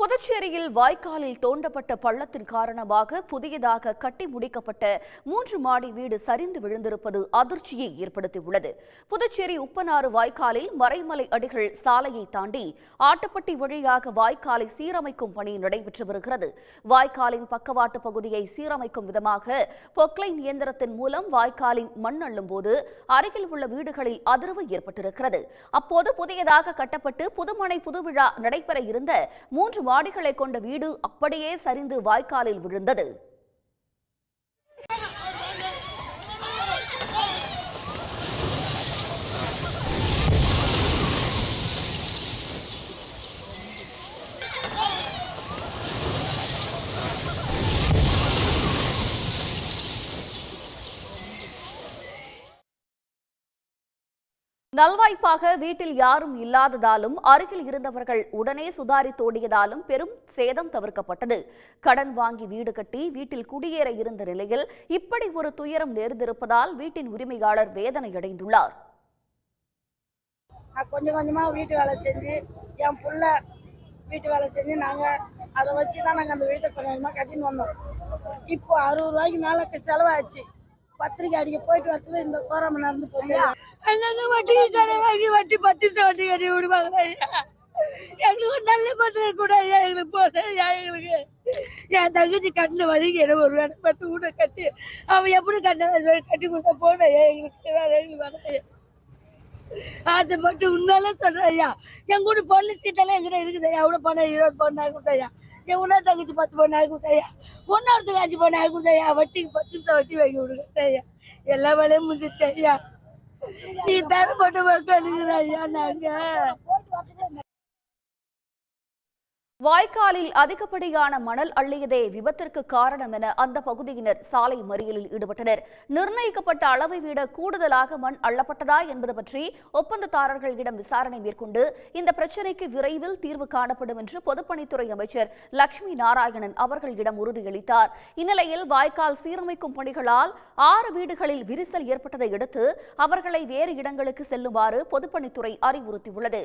புதுச்சேரியில் வாய்க்காலில் தோண்டப்பட்ட பள்ளத்தின் காரணமாக புதியதாக கட்டி முடிக்கப்பட்ட மூன்று மாடி வீடு சரிந்து விழுந்திருப்பது அதிர்ச்சியை ஏற்படுத்தியுள்ளது. புதுச்சேரி உப்பனாறு வாய்க்காலில் மறைமலை அடிகள் சாலையை தாண்டி ஆட்டுப்பட்டி வழியாக வாய்க்காலை சீரமைக்கும் பணி நடைபெற்று வருகிறது. வாய்க்காலின் பக்கவாட்டு பகுதியை சீரமைக்கும் விதமாக பொக்லைன் இயந்திரத்தின் மூலம் வாய்க்காலின் மண் அள்ளும் போது அருகில் உள்ள வீடுகளில் அதிர்வு ஏற்பட்டிருக்கிறது. அப்போது புதியதாக கட்டப்பட்டு புதுமனை புதுவிழா நடைபெற இருந்த மூன்று மாடிகளை கொண்ட வீடு அப்படியே சரிந்து வாய்க்காலில் விழுந்தது. நல்வாய்ப்பாக வீட்டில் யாரும் இல்லாததாலும் அருகில் இருந்தவர்கள் உடனே சுதாரித்தோடியதாலும் பெரும் சேதம் தவிர்க்கப்பட்டது. கடன் வாங்கி வீடு கட்டி வீட்டில் குடியேற இருந்த நிலையில் இப்படி ஒரு துயரம் நேர்ந்திருப்பதால் வீட்டின் உரிமையாளர் வேதனையடைந்துள்ளார். நான் கொஞ்சம் கொஞ்சமாக வீட்டு வேலை செஞ்சு என் புள்ள வீட்டு வேலை செஞ்சு நாங்கள் அதை வச்சு தான் நாங்கள் அந்த வீட்டை கொஞ்சம் கட்டின்னு வந்தோம். இப்போ அறுபது ரூபாய்க்கு மேல செலவாச்சு பத்திரிக்கை அடிக்க போயிட்டு வரத்துல இந்த கோரம் நடந்து போச்சு. அண்ணாங்க வட்டிக்கு கடை வாங்கி வட்டி பத்து நிமிஷம் வட்டி கட்டி விடுவாங்க ஐயா? எங்களுக்கு நல்ல பத்திரிக்கை கூட ஐயா எங்களுக்கு போதும் ஐயா எங்களுக்கு. என் தங்கச்சி கட்டின வரைக்கும் என்ன ஒரு வேலை? பத்து வீட்டை கட்டி அவன் எப்படி கட்டின கட்டி கொடுத்தா போதும் ஐயா? எங்களுக்கு வேற எங்களுக்கு வேணாம் ஆசைப்பட்டு உண்மையில சொல்றேன் ஐயா என் கூட பொண்ணு சீட்டெல்லாம் எங்கிட்ட இருக்குது ஐயா. எவ்வளோ பணம் இருபது பவுன் ஆகி கொடுத்தாயா என் உன்னா தங்கச்சி பத்து பவுன் ஆகி கொடுத்தாயா ஒன்னாவது அஞ்சு பவுன் ஆகி கொடுத்தாயா வட்டிக்கு பத்து நிமிஷம் வட்டி வாங்கி விடுங்க ஐயா. எல்லா வேலையும் முடிஞ்சிச்சு ஐயா. நீ தரப்பட்ட மக்கள் ஐயா நாங்க. வாய்க்காலில் அதிகப்படியான மணல் அள்ளியதே விபத்திற்கு காரணம் என அந்த பகுதியினர் சாலை மறியலில் ஈடுபட்டனர். நிர்ணயிக்கப்பட்ட அளவை விட கூடுதலாக மண் அள்ளப்பட்டதா என்பது பற்றி ஒப்பந்ததாரர்களிடம் விசாரணை மேற்கொண்டு இந்த பிரச்சினைக்கு விரைவில் தீர்வு காணப்படும் என்று பொதுப்பணித்துறை அமைச்சர் லட்சுமி நாராயணன் அவர்களிடம் உறுதியளித்தார். இந்நிலையில் வாய்க்கால் சீரமைக்கும் பணிகளால் ஆறு வீடுகளில் விரிசல் ஏற்பட்டதை அடுத்து அவர்களை வேறு இடங்களுக்கு செல்லுமாறு பொதுப்பணித்துறை அறிவுறுத்தியுள்ளது.